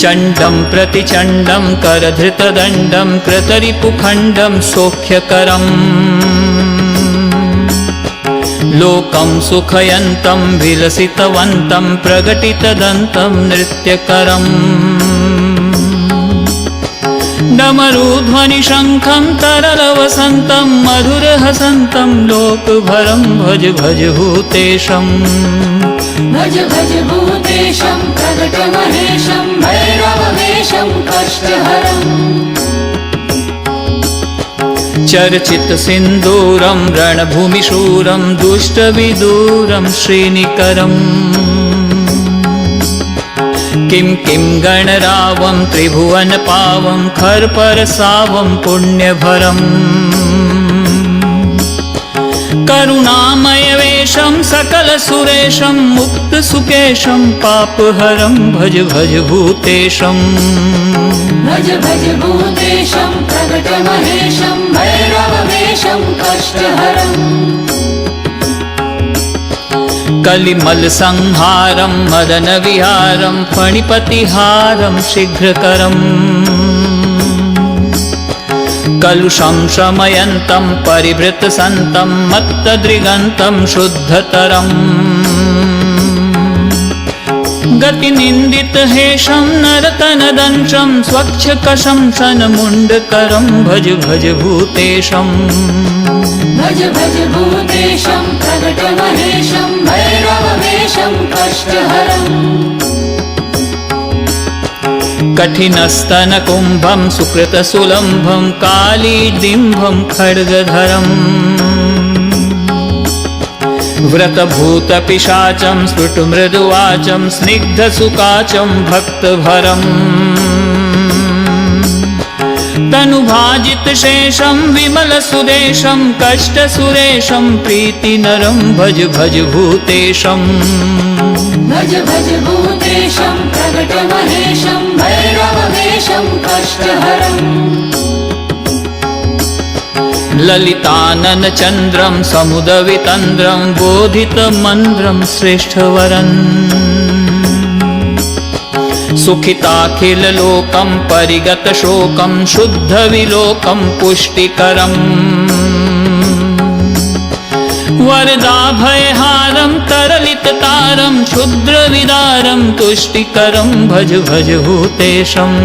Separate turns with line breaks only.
चण्डं प्रतिचण्डं करधृतदण्डं कृतरिपुखण्डं सौख्यकरम् लोकं सुखयन्तं विलसितवन्तं प्रकटितदन्तं नृत्यकरम्। डमरुध्वनिशङ्खं तरलवसन्तं मधुरहसन्तं लोकभरं भज भज भूतेशम्
भज भज भूतेशं प्रकटमहेशं भैरववेशं कष्टहरम्
चर्चितसिन्दूरं रणभूमिशूरं दुष्टविदूरं श्रीनिकरम् किं किं गणरावं त्रिभुवनपावं खर्परसावं पुण्यभरम् सकलसुरेशं मुक्तसुकेशं पापहरं भज भज भूतेशम्
भज भज भूतेशं प्रकटमहेशं भैरववेशं कष्टहरम्
कलिमलसंहारं मदनविहारं फणिपतिहारं शीघ्रकरम् कलुषं शमयन्तं परिभृतसन्तं मत्तदृगन्तं शुद्धतरम्। गतिनिन्दितहेशं नरतनदंशं स्वच्छकशं शनमुण्डकरं भज भज भूतेशम्।
भज भज भूतेशं प्रकटमहेशं भैरववेशं कष्टहरम्
कठिनस्तनकुम्भं सुकृतसुलम्भं कालीडिम्भं खड्गधरम् व्रतभूतपिशाचं स्फुटमृदुवाचं स्निग्धसुकाचं भक्तभरम् तनुभाजितशेषं विमलसुदेशं कष्टसुरेशं प्रीतिनरं भज भज भूतेशम्
भज भज भूतेशं भैरववेशं
ललिताननचन्द्रं समुदवितन्द्रं बोधितमन्द्रं श्रेष्ठवरन्। सुखिताखिललोकं परिगतशोकं शुद्धविलोकं पुष्टिकरम् वरदाभयहारं तरलिततारं क्षुद्रविदारं तुष्टिकरं भज भज भूतेशम्